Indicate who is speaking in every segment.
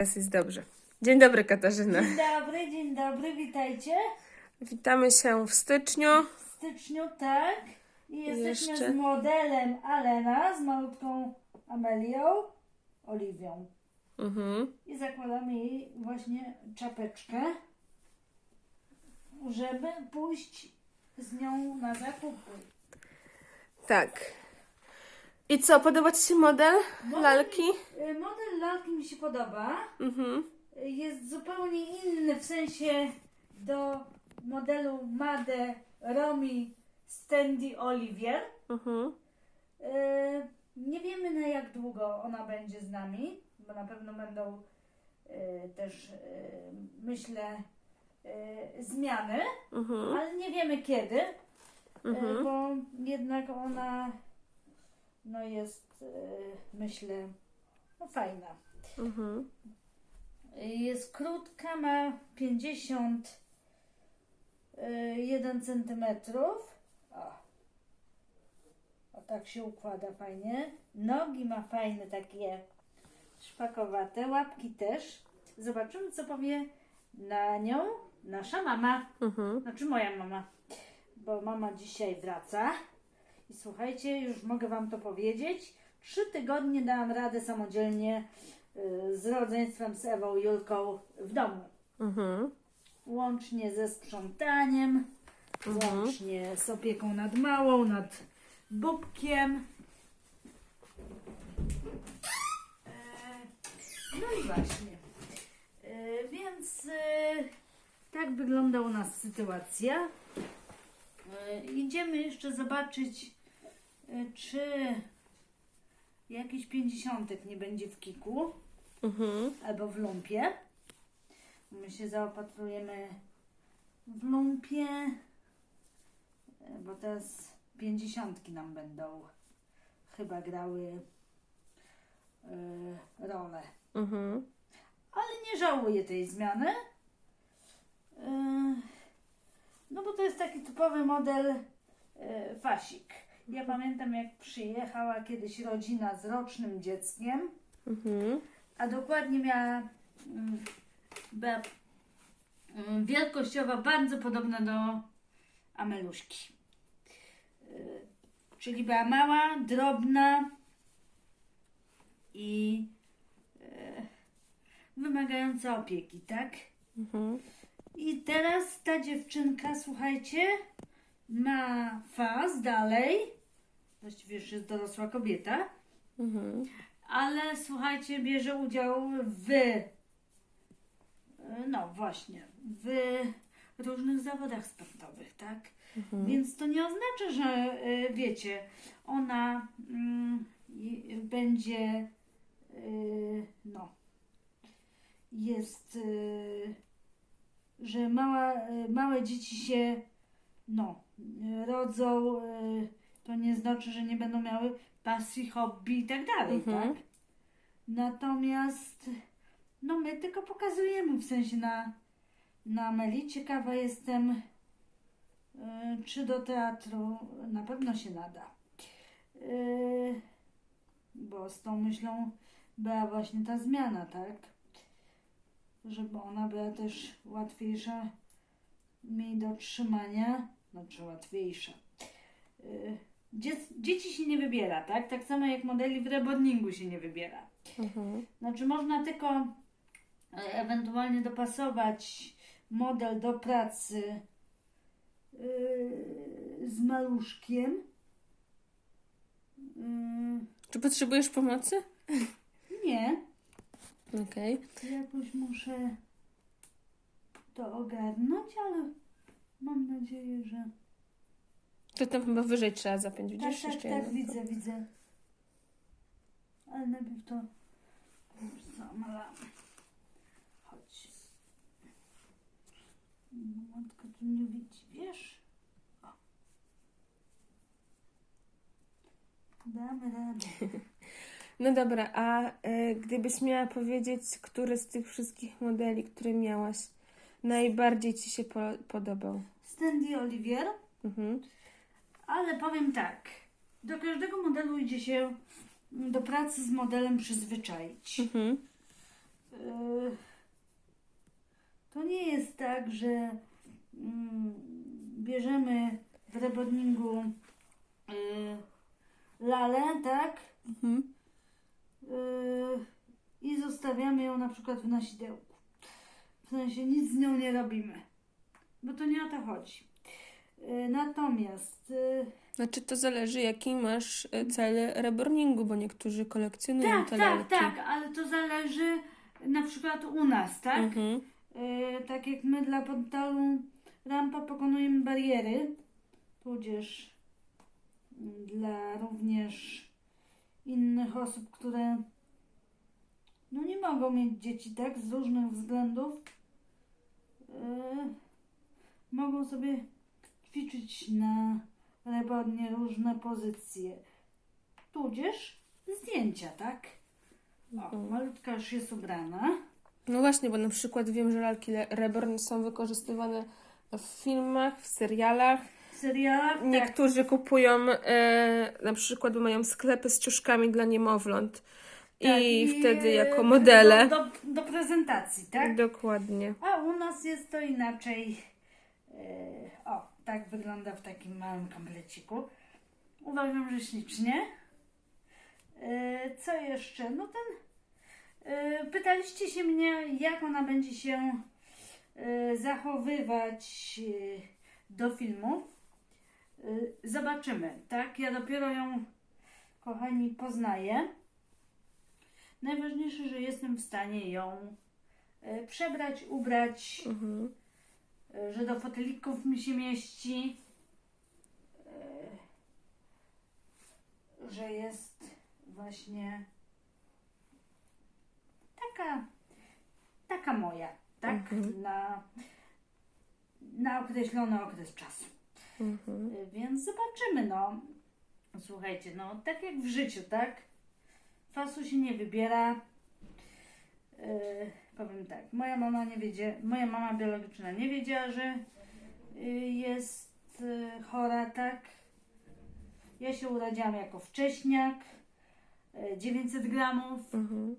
Speaker 1: Teraz jest dobrze. Dzień dobry, Katarzyna.
Speaker 2: Dzień dobry, dzień dobry, witajcie.
Speaker 1: Witamy się w styczniu.
Speaker 2: W styczniu, tak. I jesteśmy
Speaker 1: Jeszcze?
Speaker 2: z modelem Alena, z malutką Amelią, Oliwią.
Speaker 1: Mhm.
Speaker 2: I zakładamy jej właśnie czapeczkę, żeby pójść z nią na zakupy.
Speaker 1: Tak. I co, podoba Ci się model lalki?
Speaker 2: Y, Model lalki mi się podoba.
Speaker 1: Mhm.
Speaker 2: Jest zupełnie inny w sensie do modelu Made Romi Standy Olivier.
Speaker 1: Mhm.
Speaker 2: E, Nie wiemy na jak długo ona będzie z nami, bo na pewno będą e, też, e, myślę, e, zmiany,
Speaker 1: Mhm.
Speaker 2: ale nie wiemy kiedy, e, bo jednak ona no jest, e, myślę, no fajna.
Speaker 1: Mhm.
Speaker 2: Jest krótka, ma 51 centymetrów. O. o, tak się układa fajnie. Nogi ma fajne takie szpakowate, łapki też. Zobaczymy, co powie na nią nasza mama.
Speaker 1: Mhm.
Speaker 2: Znaczy moja mama, bo mama dzisiaj wraca. I słuchajcie, już mogę Wam to powiedzieć. Trzy tygodnie dałam radę samodzielnie y, z rodzeństwem, z Ewą Julką w domu.
Speaker 1: Mhm.
Speaker 2: Łącznie ze sprzątaniem, łącznie z opieką nad małą, nad bubkiem. E, No i właśnie. E, Więc e, tak wygląda u nas sytuacja. E, Idziemy jeszcze zobaczyć, e, czy jakiś pięćdziesiątek nie będzie w kiku
Speaker 1: Mhm.
Speaker 2: albo w lumpie. My się zaopatrujemy w lumpie, bo teraz pięćdziesiątki nam będą chyba grały e, rolę.
Speaker 1: Mhm.
Speaker 2: Ale nie żałuję tej zmiany. E, no bo to jest taki typowy model e, fasik. Ja pamiętam jak przyjechała kiedyś rodzina z rocznym dzieckiem
Speaker 1: Mhm.
Speaker 2: a dokładnie miała mm, była, mm, wielkościowa bardzo podobna do Ameluśki. Y, Czyli była mała, drobna i y, wymagająca opieki, tak?
Speaker 1: Mhm.
Speaker 2: I teraz ta dziewczynka, słuchajcie, ma faz dalej. Właściwie już jest dorosła kobieta
Speaker 1: Mhm.
Speaker 2: ale słuchajcie, bierze udział w e, no właśnie, w różnych zawodach sportowych, tak? Więc to nie oznacza, że e, wiecie, ona i- będzie e, no jest e, że mała, małe dzieci się no rodzą e, to nie znaczy, że nie będą miały pasji, hobby i tak dalej,
Speaker 1: Mhm.
Speaker 2: tak? Natomiast no my tylko pokazujemy w sensie na, na Ameli. Ciekawa jestem, y, czy do teatru na pewno się nada. Bo z tą myślą była właśnie ta zmiana, tak? Żeby ona była też łatwiejsza mi do trzymania, znaczy łatwiejsza. Y, Dziec, dzieci się nie wybiera, tak? Tak samo jak modeli w rebondingu się nie wybiera.
Speaker 1: Mhm.
Speaker 2: Znaczy można tylko e, ewentualnie dopasować model do pracy yy, z maluszkiem. Yy,
Speaker 1: Czy potrzebujesz pomocy?
Speaker 2: nie,
Speaker 1: Okej.
Speaker 2: jakoś muszę to ogarnąć, ale mam nadzieję, że...
Speaker 1: To tam chyba wyżej trzeba zapiąć,
Speaker 2: Tak,
Speaker 1: widzisz?
Speaker 2: tak,
Speaker 1: Jeszcze
Speaker 2: tak,
Speaker 1: jedno.
Speaker 2: widzę, widzę. Ale najpierw to... Co, mala... Chodź. No, matka tu nie widzi, wiesz? O. Damy radę.
Speaker 1: No dobra, a e, gdybyś miała powiedzieć, który z tych wszystkich modeli, które miałaś, najbardziej Ci się po, podobał?
Speaker 2: Standy Olivier,
Speaker 1: Mhm.
Speaker 2: ale powiem tak. Do każdego modelu idzie się do pracy z modelem przyzwyczaić.
Speaker 1: Mhm.
Speaker 2: Yy, tak, że mm, bierzemy w reborningu y, lalę, tak?
Speaker 1: Mhm.
Speaker 2: Y, I zostawiamy ją na przykład w nasidełku. W sensie nic z nią nie robimy, bo to nie o to chodzi. Y, natomiast y,
Speaker 1: Znaczy to zależy jaki masz e, cel reborningu, bo niektórzy kolekcjonują
Speaker 2: tak,
Speaker 1: te
Speaker 2: tak,
Speaker 1: lalki.
Speaker 2: tak, ale to zależy na przykład u nas, tak?
Speaker 1: Mhm.
Speaker 2: Y, tak jak my dla portalu Rampa pokonujemy bariery, tudzież mm, dla również innych osób, które no nie mogą mieć dzieci, tak, z różnych względów, y, mogą sobie ćwiczyć na rebornie różne pozycje, tudzież zdjęcia, tak? O,
Speaker 1: Mhm.
Speaker 2: malutka już jest ubrana.
Speaker 1: No właśnie, bo na przykład wiem, że lalki reborn są wykorzystywane w filmach, w serialach.
Speaker 2: W serialach tak.
Speaker 1: Niektórzy kupują, e, na przykład mają sklepy z ciuszkami dla niemowląt.
Speaker 2: Tak,
Speaker 1: I, wtedy jako modele.
Speaker 2: Do, do, do prezentacji, tak?
Speaker 1: Dokładnie.
Speaker 2: A u nas jest to inaczej. E, o, tak wygląda w takim małym kompleciku. Uważam, że ślicznie. E, co jeszcze? No ten. E, pytaliście się mnie, jak ona będzie się zachowywać do filmów. E, zobaczymy, tak? Ja dopiero ją, kochani, poznaję. Najważniejsze, że jestem w stanie ją e, przebrać, ubrać,
Speaker 1: Mhm.
Speaker 2: e, że do fotelików mi się mieści, e, że jest właśnie taka, taka moja, tak?
Speaker 1: Mhm.
Speaker 2: Na, na określony okres czasu.
Speaker 1: Mhm.
Speaker 2: Więc zobaczymy, no. Słuchajcie, no tak jak w życiu, tak? Fasu się nie wybiera. Yy, powiem tak, moja mama nie wiedzie, moja mama biologiczna nie wiedziała, że yy, jest yy, chora, tak? Ja się urodziłam jako wcześniak, yy, 900 gramów,
Speaker 1: Mhm.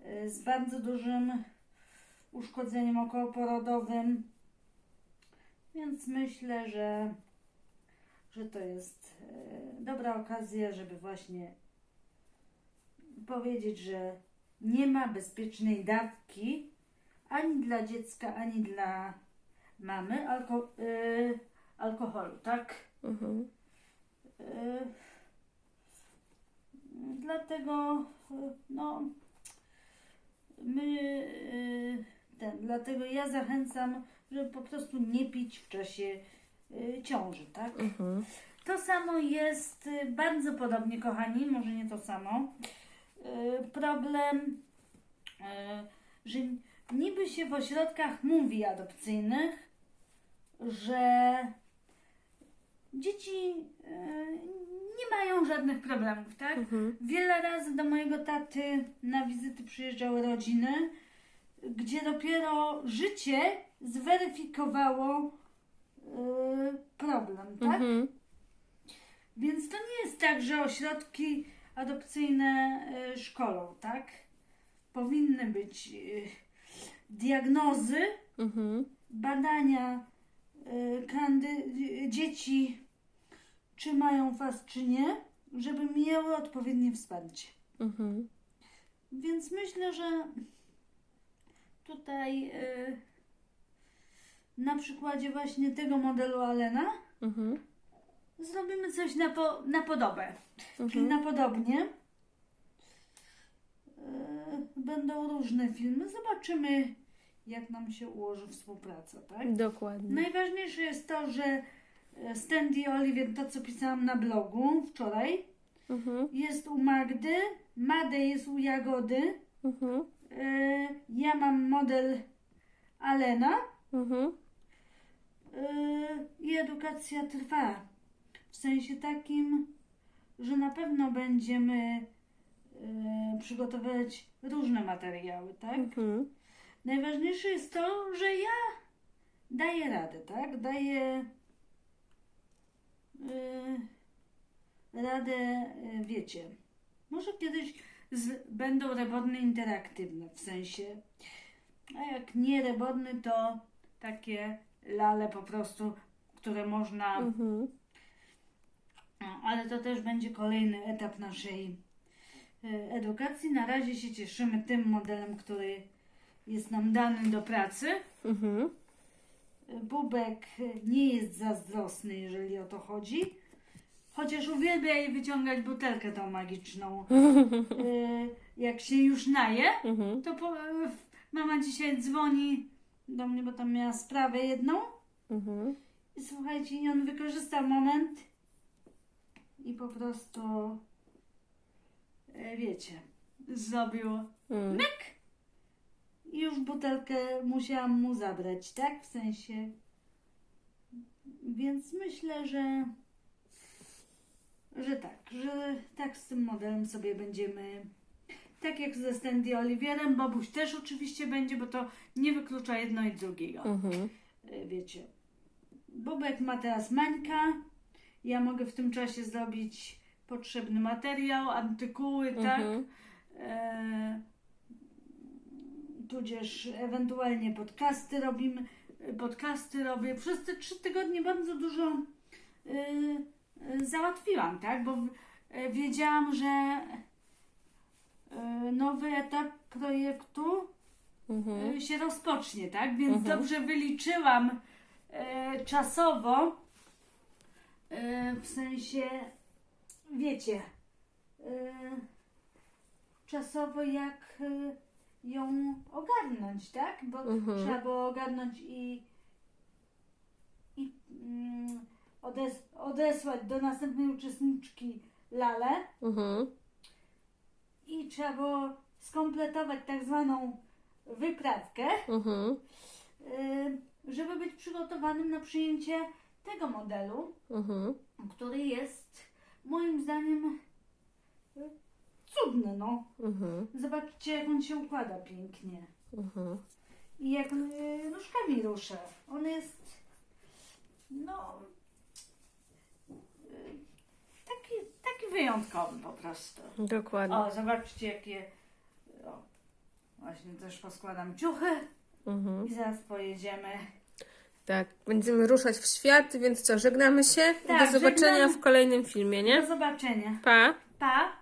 Speaker 2: yy, z bardzo dużym uszkodzeniem okołoporodowym, więc myślę, że, że to jest yy, dobra okazja, żeby właśnie powiedzieć, że nie ma bezpiecznej dawki ani dla dziecka, ani dla mamy alko, y, alkoholu, tak?
Speaker 1: Mhm.
Speaker 2: Y, dlatego, y, no, my, ten, dlatego ja zachęcam, żeby po prostu nie pić w czasie ciąży, tak?
Speaker 1: Mhm.
Speaker 2: To samo jest bardzo podobnie, kochani, może nie to samo. Y, Problem, y, że niby się w ośrodkach mówi adopcyjnych, że dzieci y, nie mają żadnych problemów, tak?
Speaker 1: Mhm.
Speaker 2: Wiele razy do mojego taty na wizyty przyjeżdżały rodziny, gdzie dopiero życie zweryfikowało problem, tak?
Speaker 1: Mhm.
Speaker 2: Więc to nie jest tak, że ośrodki adopcyjne y, szkolą, tak? Powinny być y, diagnozy,
Speaker 1: Mhm.
Speaker 2: badania y, kandy- dzieci, czy mają FAS, czy nie, żeby miały odpowiednie wsparcie.
Speaker 1: Mhm.
Speaker 2: Więc myślę, że tutaj na przykładzie właśnie tego modelu Alena
Speaker 1: Mhm.
Speaker 2: Zrobimy coś na, po, na podobę.
Speaker 1: Mhm.
Speaker 2: na podobnie. Yy, Będą różne filmy. Zobaczymy, jak nam się ułoży współpraca, tak?
Speaker 1: Dokładnie.
Speaker 2: Najważniejsze jest to, że e, Standy Oliver, to co pisałam na blogu wczoraj,
Speaker 1: Mhm.
Speaker 2: jest u Magdy, Made jest u Jagody,
Speaker 1: Mhm.
Speaker 2: yy, ja mam model Alena
Speaker 1: Mhm.
Speaker 2: i edukacja trwa. W sensie takim, że na pewno będziemy yy, przygotowywać różne materiały, tak?
Speaker 1: Mhm.
Speaker 2: Najważniejsze jest to, że ja daję radę, tak? Daję yy, radę, yy, wiecie. Może kiedyś z, będą reborny interaktywne, w sensie, a jak nie reborny, to takie lale po prostu, które można
Speaker 1: Mhm.
Speaker 2: Ale to też będzie kolejny etap naszej e, edukacji. Na razie się cieszymy tym modelem, który jest nam dany do pracy.
Speaker 1: Mhm.
Speaker 2: E, Bubek nie jest zazdrosny, jeżeli o to chodzi. Chociaż uwielbia jej wyciągać butelkę tą magiczną. E, Jak się już naje,
Speaker 1: Mhm.
Speaker 2: to po, mama dzisiaj dzwoni do mnie, bo tam miała sprawę jedną.
Speaker 1: Mhm.
Speaker 2: I słuchajcie, on wykorzystał moment i po prostu, e, wiecie, zrobił
Speaker 1: Mm.
Speaker 2: i już butelkę musiałam mu zabrać, tak? W sensie. Więc myślę, że, że tak, że tak z tym modelem sobie będziemy. Tak jak ze Standy Oliwierem, Bobuś też oczywiście będzie, bo to nie wyklucza jedno i drugiego.
Speaker 1: Mhm.
Speaker 2: E, wiecie. Bobek ma teraz Mańka. Ja mogę w tym czasie zrobić potrzebny materiał, artykuły, tak?
Speaker 1: Mhm.
Speaker 2: E, tudzież ewentualnie podcasty robimy. Podcasty robię. Przez te trzy tygodnie bardzo dużo e, załatwiłam, tak? Bo e, wiedziałam, że nowy etap projektu
Speaker 1: Mhm.
Speaker 2: y, się rozpocznie, tak? Więc
Speaker 1: Mhm.
Speaker 2: dobrze wyliczyłam czasowo, e, w sensie, wiecie, e, czasowo jak e, ją ogarnąć, tak? Bo
Speaker 1: Mhm.
Speaker 2: trzeba było ogarnąć i, i mm, odes, odesłać do następnej uczestniczki lalę
Speaker 1: Mhm.
Speaker 2: i trzeba było skompletować tak zwaną wyprawkę.
Speaker 1: Mhm.
Speaker 2: y, żeby być przygotowanym na przyjęcie tego modelu,
Speaker 1: Mhm.
Speaker 2: który jest moim zdaniem cudny, no.
Speaker 1: Mhm.
Speaker 2: Zobaczcie, jak on się układa pięknie.
Speaker 1: Mhm.
Speaker 2: I jak y, nóżkami ruszę. On jest, no, y, taki, taki wyjątkowy po prostu.
Speaker 1: Dokładnie.
Speaker 2: O, zobaczcie, jakie, o, właśnie też poskładam ciuchy
Speaker 1: Mhm.
Speaker 2: i zaraz pojedziemy.
Speaker 1: Tak, będziemy ruszać w świat, więc co, żegnamy się?
Speaker 2: Tak,
Speaker 1: Do zobaczenia
Speaker 2: żegnamy.
Speaker 1: w kolejnym filmie,
Speaker 2: Do
Speaker 1: nie?
Speaker 2: zobaczenia.
Speaker 1: Pa!
Speaker 2: Pa!